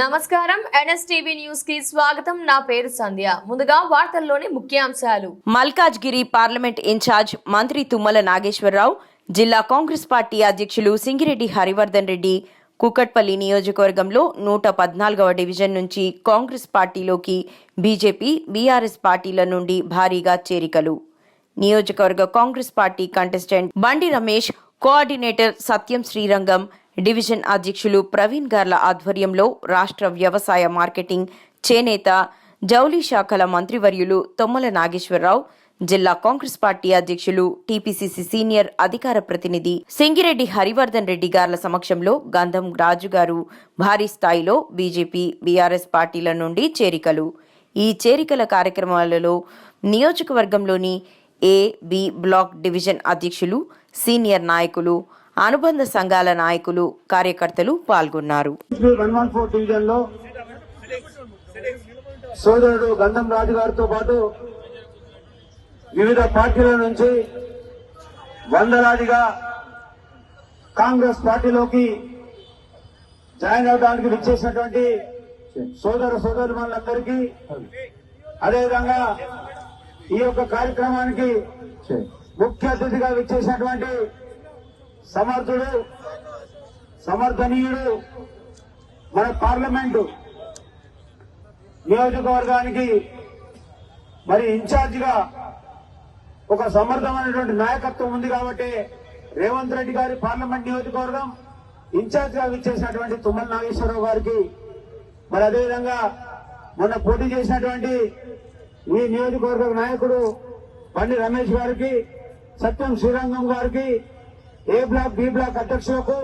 నమస్కారం. ఎన్ఎస్టీవీ న్యూస్కి స్వాగతం. నా పేరు సంధ్య. ముందుగా వార్తల్లోని ముఖ్యాంశాలు. మల్కాజ్గిరి పార్లమెంట్ ఇన్ఛార్జ్ మంత్రి తుమ్మల నాగేశ్వరరావు జిల్లా కాంగ్రెస్ పార్టీ అధ్యక్షులు సింగిరెడ్డి హరివర్ధన్ రెడ్డి కుకట్పల్లి నియోజకవర్గంలో నూట పద్నాలుగవ డివిజన్ నుంచి కాంగ్రెస్ పార్టీలోకి బీజేపీ బీఆర్ఎస్ పార్టీల నుండి భారీగా చేరికలు. నియోజకవర్గ Congress party contestant Bandi Ramesh coordinator Satyam Srirangam division అధ్యక్షులు ప్రవీణ్ గార్ల ఆధ్వర్యంలో రాష్ట్ర వ్యవసాయ మార్కెటింగ్ చేనేత జౌలీ శాఖల మంత్రివర్యులు తొమ్మల నాగేశ్వరరావు జిల్లా కాంగ్రెస్ పార్టీ అధ్యక్షులు టీపీసీసీ సీనియర్ అధికార ప్రతినిధి సింగిరెడ్డి హరివర్ధన్ రెడ్డి గార్ల సమక్షంలో గంధం రాజు గారు భారీ స్థాయిలో బీజేపీ బీఆర్ఎస్ పార్టీల నుండి చేరికలు. ఈ చేరికల కార్యక్రమాలలో నియోజకవర్గంలోని ఏ బి బ్లాక్ డివిజన్ అధ్యక్షులు సీనియర్ నాయకులు అనుబంధ సంఘాల నాయకులు కార్యకర్తలు పాల్గొన్నారు. సోదరుడు గంధం రాజు గారితో పాటు వివిధ పార్టీల నుంచి వందలాదిగా కాంగ్రెస్ పార్టీలోకి జాయిన్ అవడానికి విచ్చేసినటువంటి సోదర సోదరు మనందరికీ అదేవిధంగా ఈ యొక్క కార్యక్రమానికి ముఖ్య అతిథిగా విచ్చేసినటువంటి సమర్థుడు సమర్థనీయుడు మన పార్లమెంటు నియోజకవర్గానికి మరి ఇన్ఛార్జిగా ఒక సమర్థమైనటువంటి నాయకత్వం ఉంది కాబట్టి రేవంత్ రెడ్డి గారి పార్లమెంట్ నియోజకవర్గం ఇన్ఛార్జిగా విచ్చేసినటువంటి తుమ్మల నాగేశ్వరరావు గారికి మరి అదేవిధంగా మొన్న పోటీ చేసినటువంటి ఈ నియోజకవర్గ నాయకుడు బండి రమేష్ గారికి సత్యం శ్రీరంగం గారికి ఏ బ్లాక్ బి బ్లాక్ అధ్యక్షులకు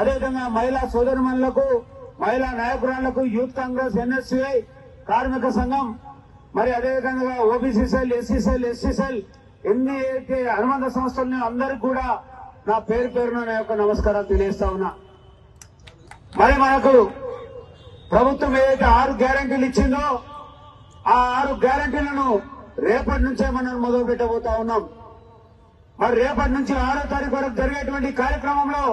అదేవిధంగా మహిళా సోదరిమణులకు మహిళా నాయకురాళ్ళకు యూత్ కాంగ్రెస్ ఎన్ఎస్సిఐ కార్మిక సంఘం మరి అదేవిధంగా OBC cell SC cell SC cell ఎన్ని అయితే అనుబంధ సంస్థలని అందరికి కూడా నా పేరు పేరున నా యొక్క నమస్కారాలు తెలియజేస్తా ఉన్నా. మరి మనకు ప్రభుత్వం ఏదైతే ఆరు గ్యారంటీలు ఇచ్చిందో ఆ ఆరు గ్యారంటీలను రేపటి నుంచే మనం మొదలు పెట్టబోతా ఉన్నాం. మరి రేపటి నుంచి ఆరో తారీఖు వరకు జరిగేటువంటి కార్యక్రమంలో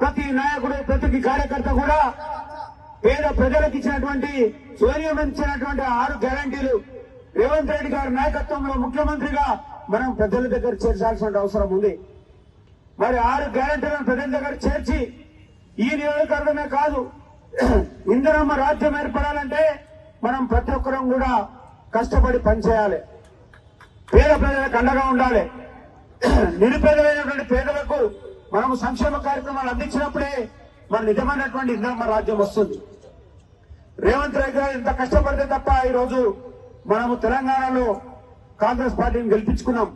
ప్రతి నాయకుడు ప్రతి కార్యకర్త కూడా పేద ప్రజలకు ఇచ్చినటువంటి సూర్యం ఇచ్చినటువంటి ఆరు గ్యారంటీలు. రేవంత్ రెడ్డి గారి నాయకత్వంలో ముఖ్యమంత్రిగా మనం ప్రజల దగ్గర చేర్చాల్సిన అవసరం ఉంది. మరి ఆరు గ్యారంటీలను ప్రజల దగ్గర చేర్చి ఈ నియోజకవర్గమే కాదు ఇందిరమ్మ రాజ్యం ఏర్పడాలంటే మనం ప్రతి ఒక్కరం కూడా కష్టపడి పనిచేయాలి. పేద ప్రజలకు అండగా ఉండాలి. నిరుపేదలైనటువంటి పేదలకు మనము సంక్షేమ కార్యక్రమాలు అందించినప్పుడే మన నిజమైనటువంటి మన రాజ్యం వస్తుంది. రేవంత్ రెడ్డి గారు ఇంత కష్టపడితే తప్ప ఈ రోజు మనము తెలంగాణలో కాంగ్రెస్ పార్టీని గెలిపించుకున్నాం.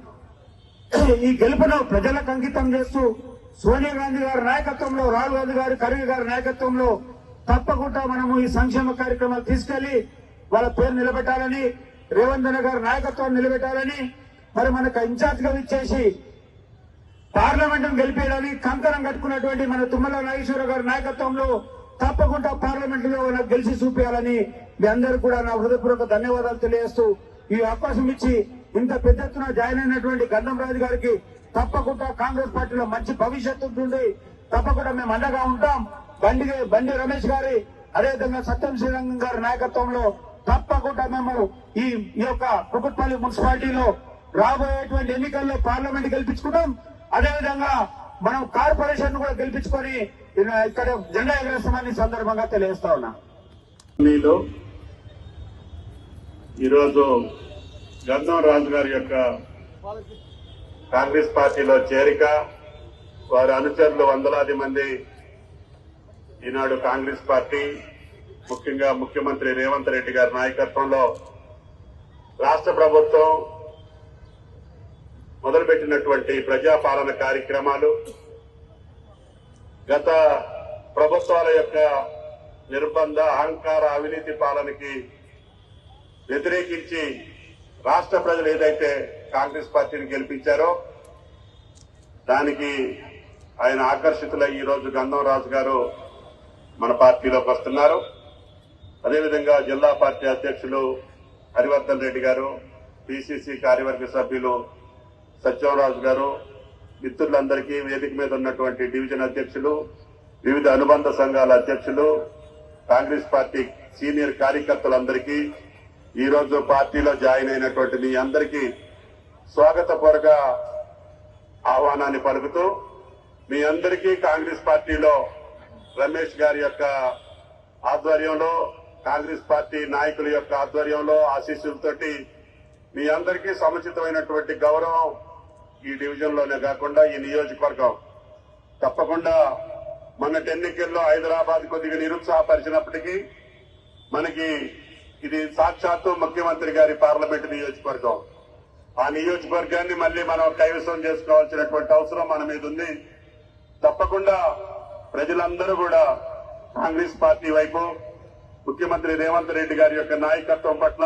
ఈ గెలుపును ప్రజలకు అంకితం చేస్తూ సోనియా గాంధీ గారి నాయకత్వంలో రాహుల్ గాంధీ గారు ఖర్గే గారి నాయకత్వంలో తప్పకుండా మనము ఈ సంక్షేమ కార్యక్రమాలు తీసుకెళ్ళి వాళ్ళ పేరు నిలబెట్టాలని రేవంత్ రెడ్డి గారి నాయకత్వాన్ని నిలబెట్టాలని మరి మనకు ఇన్ఛార్జ్గా ఇచ్చేసి పార్లమెంట్ గెలిపేయడానికి కంకణం కట్టుకున్నటువంటి మన తుమ్మల నాగేశ్వర గారి నాయకత్వంలో తప్పకుండా పార్లమెంట్లో నాకు గెలిచి చూపించాలని మీ అందరూ కూడా నా హృదయపూర్వక ధన్యవాదాలు తెలియజేస్తూ ఈ అవకాశం ఇచ్చి ఇంత పెద్ద ఎత్తున జాయిన్ అయినటువంటి గంధం రాజు గారికి తప్పకుండా కాంగ్రెస్ పార్టీలో మంచి భవిష్యత్తు ఉంటుంది. తప్పకుండా మేము అండగా ఉంటాం. బండి బండి రమేష్ గారి అదేవిధంగా సత్యం శ్రీరంగం గారి నాయకత్వంలో తప్పకుండా మేము ఈ ఈ యొక్క కుకుట్పల్లి మున్సిపాలిటీలో రాబోయేటువంటి ఎన్నికల్లో పార్లమెంట్ గెలిపించుకుంటాం. అదేవిధంగా మనం కార్పొరేషన్ కూడా గెలిపించుకొని ఇక్కడ జెండా ఎగరేస్తామని సందర్భంగా తెలియజేస్తా ఉన్నా. ఈరోజు గంధం రాజు గారి యొక్క కాంగ్రెస్ పార్టీలో చేరిక వారి అనుచరులు వందలాది మంది ఈనాడు కాంగ్రెస్ పార్టీ ముఖ్యంగా ముఖ్యమంత్రి రేవంత్ రెడ్డి గారి నాయకత్వంలో రాష్ట్ర ప్రభుత్వం మొదలుపెట్టినటువంటి ప్రజాపాలన కార్యక్రమాలు గత ప్రభుత్వాల యొక్క నిర్బంధ అహంకార అవినీతి పాలనకి వ్యతిరేకించి రాష్ట్ర ప్రజలు ఏదైతే కాంగ్రెస్ పార్టీని గెలిపించారో దానికి ఆయన ఆకర్షితులై ఈ రోజు గంధం రాజు గారు మన పార్టీలోకి వస్తున్నారు. అదేవిధంగా జిల్లా పార్టీ అధ్యక్షులు హరివర్ధన్ రెడ్డి గారు పిసిసి కార్యవర్గ సభ్యులు సత్యంరాజు గారు మిత్రులందరికీ వేదిక మీద ఉన్నటువంటి డివిజన్ అధ్యక్షులు వివిధ అనుబంధ సంఘాల అధ్యక్షులు కాంగ్రెస్ పార్టీ సీనియర్ కార్యకర్తలందరికీ ఈ రోజు పార్టీలో జాయిన్ అయినటువంటి మీ అందరికీ స్వాగతపూర్వక ఆహ్వానాన్ని పలుకుతూ మీ అందరికీ కాంగ్రెస్ పార్టీలో రమేష్ గారి యొక్క ఆధ్వర్యంలో కాంగ్రెస్ పార్టీ నాయకుల యొక్క ఆధ్వర్యంలో ఆశీస్సులతోటి మీ అందరికీ సముచితమైనటువంటి గౌరవం ఈ డివిజన్లోనే కాకుండా ఈ నియోజకవర్గం. తప్పకుండా మొన్నటి ఎన్నికల్లో హైదరాబాద్ కొద్దిగా నిరుత్సాహపరిచినప్పటికీ మనకి ఇది సాక్షాత్తు ముఖ్యమంత్రి గారి పార్లమెంట్ నియోజకవర్గం. ఆ నియోజకవర్గాన్ని మళ్ళీ మనం కైవసం చేసుకోవాల్సినటువంటి అవసరం మన మీద ఉంది. తప్పకుండా ప్రజలందరూ కూడా కాంగ్రెస్ పార్టీ వైపు ముఖ్యమంత్రి రేవంత్ రెడ్డి గారి యొక్క నాయకత్వం పట్ల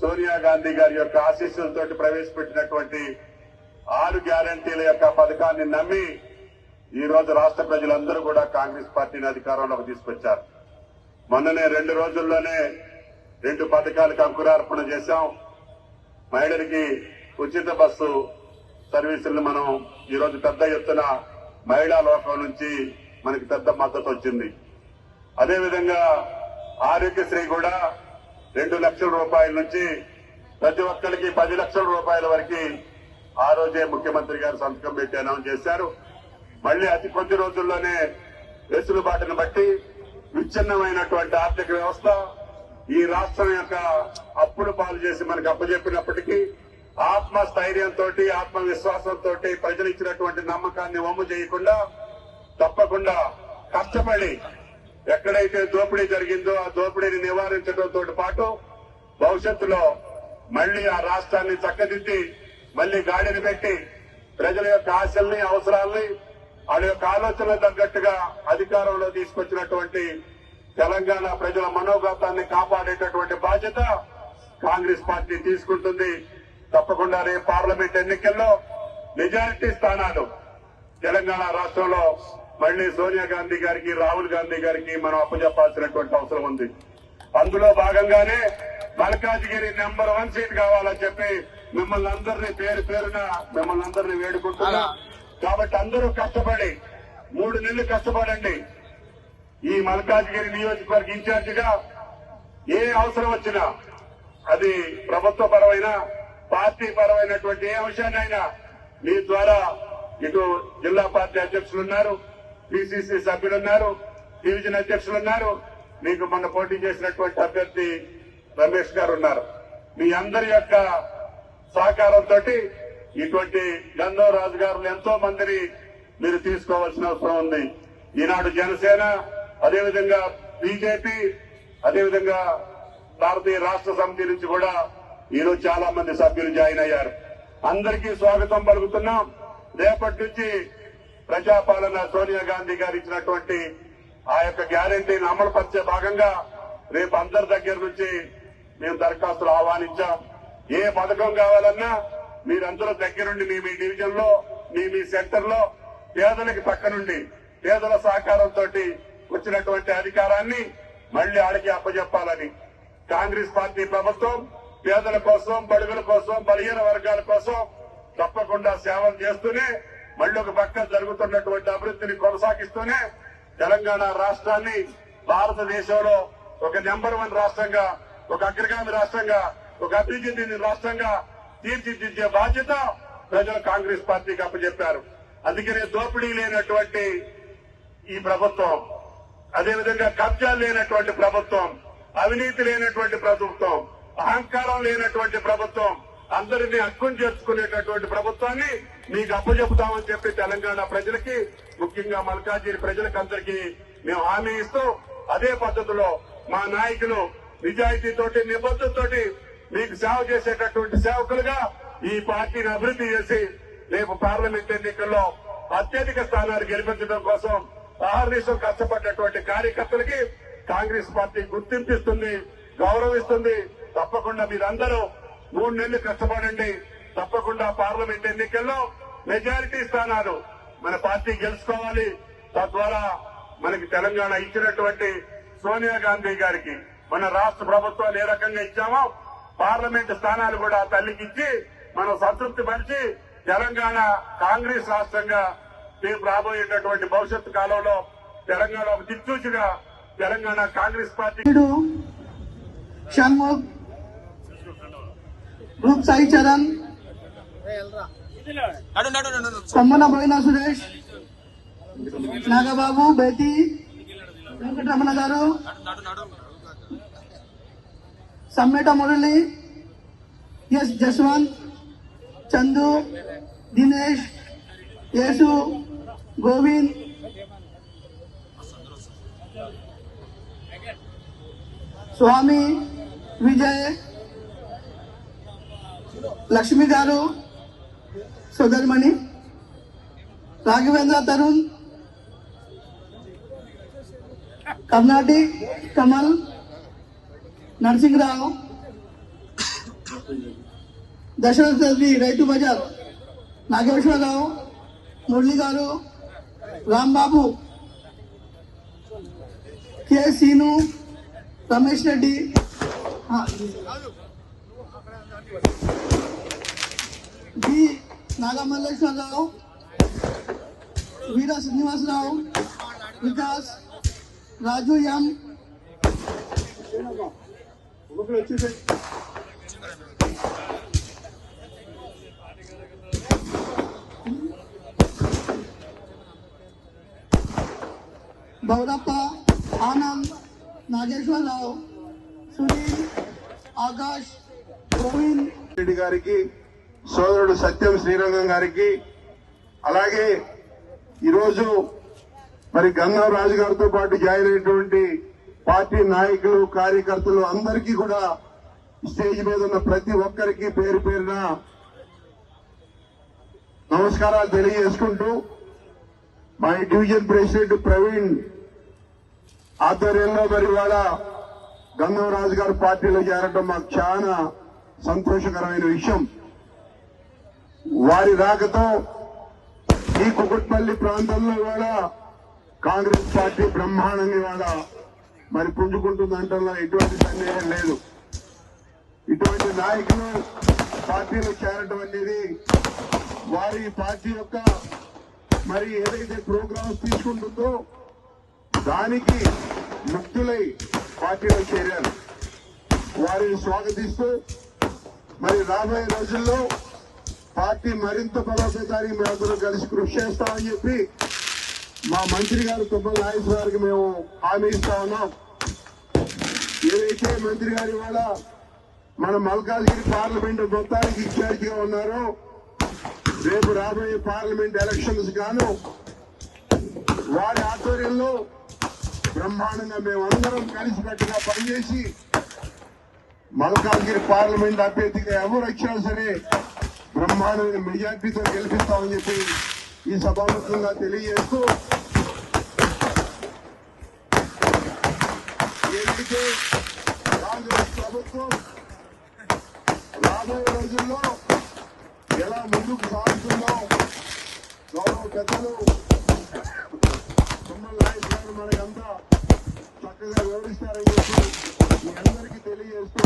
సోనియా గాంధీ గారి యొక్క ఆశీస్సులతోటి ప్రవేశపెట్టినటువంటి ఆరు గ్యారంటీల యొక్క పథకాన్ని నమ్మి ఈ రోజు రాష్ట్ర ప్రజలందరూ కూడా కాంగ్రెస్ పార్టీని అధికారంలోకి తీసుకొచ్చారు. మొన్ననే రెండు రోజుల్లోనే రెండు పథకాలకు అంకురార్పణ చేశాం. మహిళలకి ఉచిత బస్సు సర్వీసులను మనం ఈరోజు పెద్ద ఎత్తున మహిళా లోకం నుంచి మనకి పెద్ద మద్దతు వచ్చింది. అదేవిధంగా ఆరోగ్యశ్రీ కూడా రెండు లక్షల రూపాయల నుంచి ప్రతి ఒక్కరికి పది లక్షల రూపాయల వరకు ఆ రోజే ముఖ్యమంత్రి గారు సంతకం పెట్టి అనౌన్స్ చేశారు. మళ్ళీ అతి కొద్ది రోజుల్లోనే వెసులుబాటును బట్టి విచ్ఛిన్నమైనటువంటి ఆర్థిక వ్యవస్థ ఈ రాష్ట్రం యొక్క అప్పులు పాలు చేసి మనకు అప్పచెప్పినప్పటికీ ఆత్మస్థైర్యంతో ఆత్మవిశ్వాసంతో ప్రజలు ఇచ్చినటువంటి నమ్మకాన్ని వమ్ము చేయకుండా తప్పకుండా కష్టపడి ఎక్కడైతే దోపిడీ జరిగిందో ఆ దోపిడీని నివారించడంతో పాటు భవిష్యత్తులో మళ్ళీ ఆ రాష్ట్రాన్ని చక్కదిద్ది మళ్ళీ గాడిని పెట్టి ప్రజల యొక్క ఆశల్ని అవసరాల్ని వాళ్ళ యొక్క ఆలోచనలకు తగ్గట్టుగా అధికారంలో తీసుకొచ్చినటువంటి తెలంగాణ ప్రజల మనోగతాన్ని కాపాడేటటువంటి బాధ్యత కాంగ్రెస్ పార్టీ తీసుకుంటుంది. తప్పకుండా రేపు పార్లమెంట్ ఎన్నికల్లో మెజారిటీ స్థానాలు తెలంగాణ రాష్ట్రంలో మళ్ళీ సోనియా గాంధీ గారికి రాహుల్ గాంధీ గారికి మనం అప్పచెప్పాల్సినటువంటి అవసరం ఉంది. అందులో భాగంగానే మల్కాజ్గిరి నెంబర్ వన్ సీట్ కావాలని చెప్పి మిమ్మల్ని అందరినీ పేరు పేరున మిమ్మల్ని అందరినీ వేడుకుంటున్నా. కాబట్టి అందరూ కష్టపడి మూడు నెలలు కష్టపడండి. ఈ మల్కాజ్గిరి నియోజకవర్గ ఇన్ఛార్జిగా ఏ అవసరం వచ్చినా అది ప్రభుత్వ పరమైన పార్టీ పరమైనటువంటి ఏ అంశాన్నైనా మీ ద్వారా ఇటు జిల్లా పార్టీ అధ్యక్షులు ఉన్నారు పిసిసి సభ్యులు ఉన్నారు డివిజన్ అధ్యక్షులు ఉన్నారు మీకు మొన్న పోటీ చేసినటువంటి అభ్యర్థి రమేష్ గారు ఉన్నారు. మీ అందరి యొక్క సహకారంతో ఇటువంటి గంధవరాజు గారులు ఎంతో మందిని మీరు తీసుకోవాల్సిన అవసరం ఉంది. ఈనాడు జనసేన అదేవిధంగా బీజేపీ అదేవిధంగా భారతీయ రాష్ట్ర సమితి నుంచి కూడా ఈరోజు చాలా మంది సభ్యులు జాయిన్ అయ్యారు. అందరికీ స్వాగతం పలుకుతున్నాం. రేపటి నుంచి ప్రజాపాలన సోనియా గాంధీ గారు ఇచ్చినటువంటి ఆ యొక్క గ్యారంటీని అమలుపరిచే భాగంగా రేపు అందరి దగ్గర నుంచి మేము దరఖాస్తులు ఆహ్వానించాం. ఏ పథకం కావాలన్నా మీరందరూ దగ్గరుండి మీ మీ డివిజన్లో మీ మీ సెంటర్లో పేదలకి పక్క నుండి పేదల సహకారంతో వచ్చినటువంటి అధికారాన్ని మళ్ళీ ఆడికి అప్పచెప్పాలని కాంగ్రెస్ పార్టీ ప్రభుత్వం పేదల కోసం బడుగుల కోసం బలహీన వర్గాల కోసం తప్పకుండా సేవలు చేస్తూనే మళ్ళీ ఒక పక్క జరుగుతున్నటువంటి అభివృద్ధిని కొనసాగిస్తూనే తెలంగాణ రాష్ట్రాన్ని భారతదేశంలో ఒక నెంబర్ వన్ రాష్ట్రంగా ఒక అగ్రగామి రాష్ట్రంగా ఒక అభివృద్ధిని రాష్ట్రంగా తీర్చిదిద్దే బాధ్యత ప్రజలు కాంగ్రెస్ పార్టీకి అప్పచెప్పారు. అందుకనే దోపిడీ లేనటువంటి ఈ ప్రభుత్వం అదేవిధంగా కబ్జా లేనటువంటి ప్రభుత్వం అవినీతి లేనటువంటి ప్రభుత్వం అహంకారం లేనటువంటి ప్రభుత్వం అందరినీ హక్కును చేసుకునేటటువంటి ప్రభుత్వాన్ని మీకు అప్పచెపుతామని చెప్పి తెలంగాణ ప్రజలకి ముఖ్యంగా మల్కాజిరి ప్రజలకు అందరికీ మేము హామీ ఇస్తూ అదే పద్ధతిలో మా నాయకులు నిజాయితీతోటి నిబద్ధతతోటి మీకు సేవ చేసేటటువంటి సేవకులుగా ఈ పార్టీని అభివృద్ధి చేసి రేపు పార్లమెంట్ ఎన్నికల్లో అత్యధిక స్థానాలు గెలిపించడం కోసం ఆహర్నిశం కష్టపడ్డటువంటి కార్యకర్తలకి కాంగ్రెస్ పార్టీ గుర్తింపిస్తుంది గౌరవిస్తుంది. తప్పకుండా మీరందరూ మూడు నెలలు కష్టపడండి. తప్పకుండా పార్లమెంట్ ఎన్నికల్లో మెజారిటీ స్థానాలు మన పార్టీ గెలుచుకోవాలి. తద్వారా మనకి తెలంగాణ ఇచ్చినటువంటి సోనియా గాంధీ గారికి మన రాష్ట్ర ప్రభుత్వాలు ఏ రకంగా ఇచ్చామో పార్లమెంట్ స్థానాలు కూడా ఆ తల్లికి ఇచ్చి మనం సంతృప్తి పరిచి తెలంగాణ కాంగ్రెస్ రాష్ట్రంగా రేపు రాబోయేటటువంటి భవిష్యత్తు కాలంలో తెలంగాణ ఒక దిక్సూచిగా తెలంగాణ కాంగ్రెస్ పార్టీ షణ్ముఖ్ సాయి చరణ్ కొమ్మన బోయిన సురేష్ నాగబాబు బేటి వెంకటరమణ గారు. సమ్మేట మురళి ఎస్ జస్వంత్ చందు దినేష్ యేసు గోవింద్. స్వామి విజయ్ లక్ష్మి గారు సోదరిమణి రాఘవేంద్ర తరుణ్ కర్ణాటిక్ కమల్ నరసింహరావు. దశరథి రైతు బజార్. నాగేశ్వరరావు మురళి గారు Rambabu K. Seenu Ramesh Reddy. B. Nagamalleswararao Veera Srinivasarao Vikas Raju M. Bourappa Anand Nageswararao Sunil Akash Govind. Reddy గారికి సోదరుడు సత్యం శ్రీరంగం గారికి అలాగే ఈరోజు మరి గంధం రాజు గారితో పాటు జాయిన్ అయినటువంటి పార్టీ నాయకులు కార్యకర్తలు అందరికీ కూడా స్టేజ్ మీద ఉన్న ప్రతి ఒక్కరికి పేరు పేరున నమస్కారాలు తెలియజేసుకుంటూ మా డివిజన్ ప్రెసిడెంట్ ప్రవీణ్ ఆధ్వర్యంలో మరి ఇవాళ గంగరాజు గారు పార్టీలో చేరడం మాకు చాలా సంతోషకరమైన విషయం. వారి రాకతో ఈ కుకుట్పల్లి ప్రాంతంలో కూడా కాంగ్రెస్ పార్టీ బ్రహ్మాండంగా ఇవాళ మరి పుంజుకుంటుందంటలో ఎటువంటి సందేహం లేదు. ఇటువంటి నాయకులు పార్టీలో చేరడం అనేది వారి పార్టీ యొక్క మరి ఏదైతే ప్రోగ్రామ్స్ తీసుకుంటుందో దానికి ముక్తులై పార్టీలో చేరారు. వారిని స్వాగతిస్తూ మరి రాబోయే రోజుల్లో పార్టీ మరింత బలోపేతానికి మేమందరం కలిసి కృషి చేస్తామని చెప్పి మా మంత్రి గారు తుమ్మల నాగేశ్వర గారికి మేము హామీ ఇస్తా ఉన్నాం. ఏదైతే మంత్రి గారు ఇవాళ మన మల్కాజ్గిరి పార్లమెంట్ మొత్తానికి ఇన్ఛార్జిగా ఉన్నారు. ఉన్నారో రేపు రాబోయే పార్లమెంట్ ఎలక్షన్స్ గాను వారి ఆధ్వర్యంలో బ్రహ్మాండంగా మేమందరం కలిసికట్టుగా పనిచేసి మల్కాజ్గిరి పార్లమెంట్ అభ్యర్థిగా ఎవరు వచ్చినా సరే బ్రహ్మాండమైన మెజార్టీతో గెలిపిస్తామని చెప్పి ఈ సభాముఖంగా తెలియజేస్తూ ఏదైతే ప్రభుత్వం రాబోయే రోజుల్లో ఎలా ముందుకు సాగుతుందో గౌరవ పెద్దలు తుమ్మల నాయకు గారు మనకంతా చక్కగా వివరిస్తారని చెప్పి మీ అందరికీ తెలియజేస్తూ